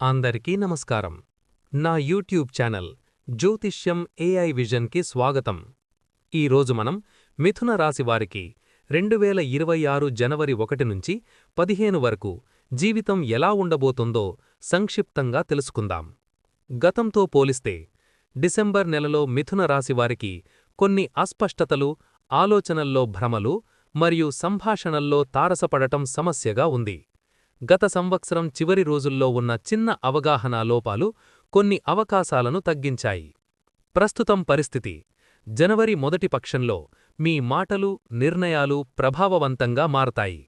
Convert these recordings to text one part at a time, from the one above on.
అందరికీ నమస్కారం. నా యూట్యూబ్ ఛానల్ జ్యోతిష్యం ఏఐ విజన్కి స్వాగతం. ఈరోజు మనం మిథున రాశివారికి రెండు వేల ఇరవై ఆరు జనవరి ఒకటి నుంచి పదిహేను వరకు జీవితం ఎలా ఉండబోతుందో సంక్షిప్తంగా తెలుసుకుందాం. గతంతో పోలిస్తే డిసెంబర్ నెలలో మిథున రాశి వారికి కొన్ని అస్పష్టతలు ఆలోచనల్లో భ్రమలు మరియు సంభాషణల్లో తారసపడటం సమస్యగా ఉంది. గత సంవత్సరం చివరి రోజుల్లో ఉన్న చిన్న అవగాహన లోపాలు కొన్ని అవకాశాలను తగ్గించాయి. ప్రస్తుతం పరిస్థితి జనవరి మొదటి పక్షంలో మీ మాటలు నిర్ణయాలు ప్రభావవంతంగా మారతాయి.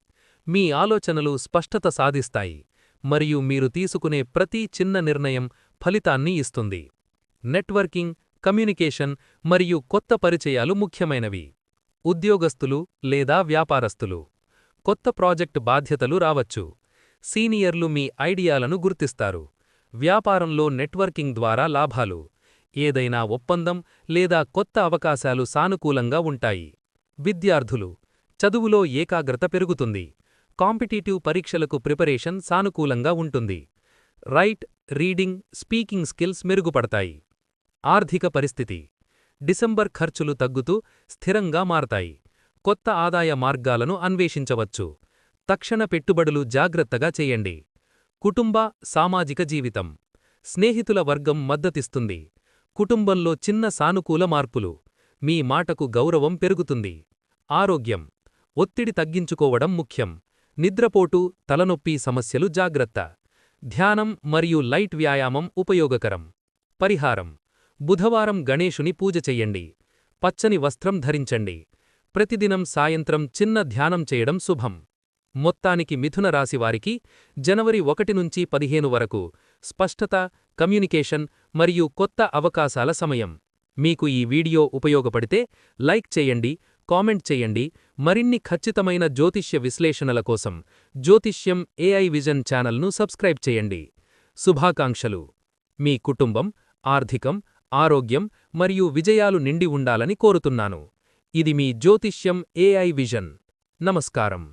మీ ఆలోచనలు స్పష్టత సాధిస్తాయి మరియు మీరు తీసుకునే ప్రతి చిన్న నిర్ణయం ఫలితాన్ని ఇస్తుంది. నెట్వర్కింగ్ కమ్యూనికేషన్ మరియు కొత్త పరిచయాలు ముఖ్యమైనవి. ఉద్యోగస్తులు లేదా వ్యాపారస్తులు కొత్త ప్రాజెక్ట్ బాధ్యతలు రావచ్చు. సీనియర్లు మీ ఐడియాలను గుర్తిస్తారు. వ్యాపారంలో నెట్వర్కింగ్ ద్వారా లాభాలు ఏదైనా ఒప్పందం లేదా కొత్త అవకాశాలు సానుకూలంగా ఉంటాయి. విద్యార్థులు చదువులో ఏకాగ్రత పెరుగుతుంది. కాంపిటీటివ్ పరీక్షలకు ప్రిపరేషన్ సానుకూలంగా ఉంటుంది. రైట్ రీడింగ్ స్పీకింగ్ స్కిల్స్ మెరుగుపడతాయి. ఆర్థిక పరిస్థితి డిసెంబర్ ఖర్చులు తగ్గుతూ స్థిరంగా మారతాయి. కొత్త ఆదాయ మార్గాలను అన్వేషించవచ్చు. తక్షణ పెట్టుబడులు జాగ్రత్తగా చేయండి. కుటుంబ సామాజిక జీవితం. స్నేహితుల వర్గం మద్దతిస్తుంది. కుటుంబంలో చిన్న సానుకూల మార్పులు. మీ మాటకు గౌరవం పెరుగుతుంది. ఆరోగ్యం. ఒత్తిడి తగ్గించుకోవడం ముఖ్యం. నిద్రపోటు తలనొప్పి సమస్యలు జాగ్రత్త. ధ్యానం మరియు లైట్ వ్యాయామం ఉపయోగకరం. పరిహారం. బుధవారం గణేశుని పూజ చెయ్యండి పచ్చని వస్త్రం ధరించండి. ప్రతిదినం సాయంత్రం చిన్న ధ్యానం చేయడం శుభం. మొత్తానికి మిథున రాశివారికి జనవరి ఒకటి నుంచి పదిహేను వరకు స్పష్టత కమ్యూనికేషన్ మరియు కొత్త అవకాశాల సమయం. మీకు ఈ వీడియో ఉపయోగపడితే లైక్ చేయండి కామెంట్ చేయండి. మరిన్ని ఖచ్చితమైన జ్యోతిష్య విశ్లేషణల కోసం జ్యోతిష్యం ఏఐ విజన్ ఛానల్ను సబ్స్క్రైబ్ చేయండి. శుభాకాంక్షలు. మీ కుటుంబం ఆర్థికం ఆరోగ్యం మరియు విజయాలు నిండి ఉండాలని కోరుతున్నాను. ఇది మీ జ్యోతిష్యం ఏఐ విజన్ నమస్కారం.